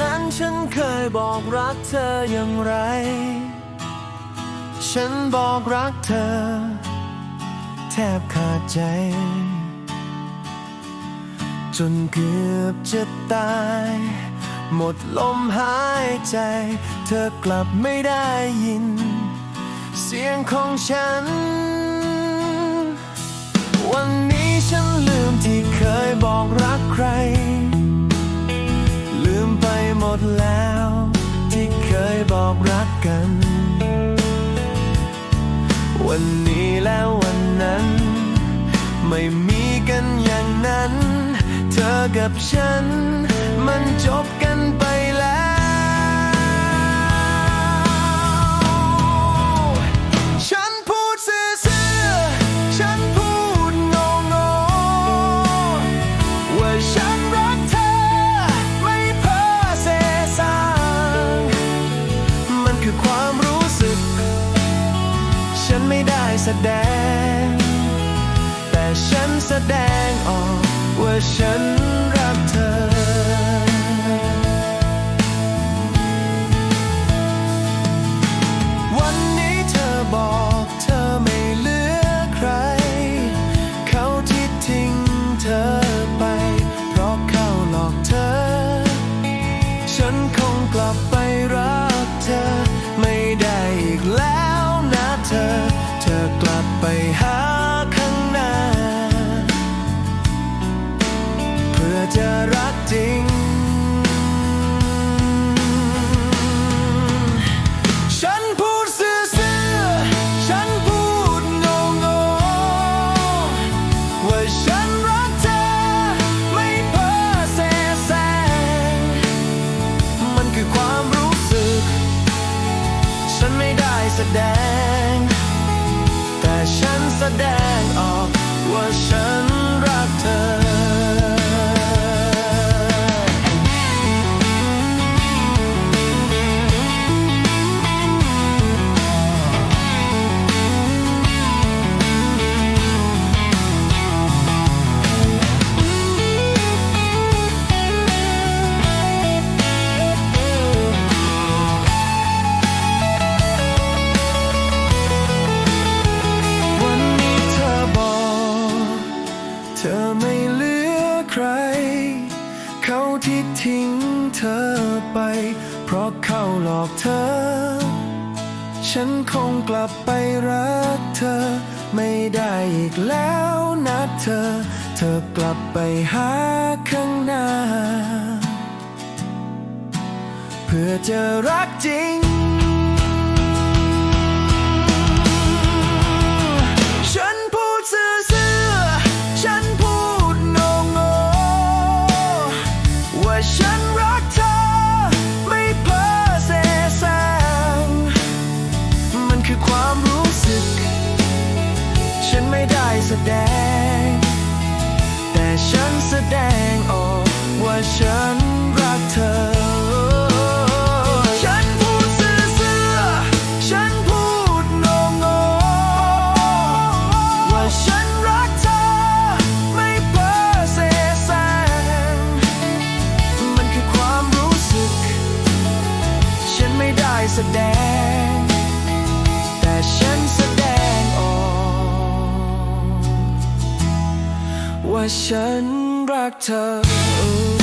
นั้นฉันเคยบอกรักเธออย่างไร ฉันบอกรักเธอ แทบขาดใจ จนเกือบจะตาย หมดลมหายใจ เธอกลับไม่ได้ยิน เสียงของฉัน วันนี้ฉันลืมที่เคยบอกรักใคร วันนี้แล้ววันนั้น ไม่มีกันอย่างนั้น เธอกับฉัน มันจบกันไป แสดง แต่ฉันแสดงออกว่าฉัน จะรักจริง ฉันพูดซื่อๆฉันพูดงงๆว่าฉันรักเธอไม่เพ้อเสแสร้งมันคือความรู้สึก ฉันไม่ได้แสดง แต่ฉันแสดงออกว่าฉัน อไป เพราะเขาหลอกเธอ ฉันคงกลับไปรักเธอ ไม่ได้อีกแล้วนะเธอ เธอกลับไปหาข้างหน้า เพื่อจะรักจริง ฉันไม่ได้แสดง แต่ฉันแสดงออกว่าฉัน ว่าฉันรักเธอ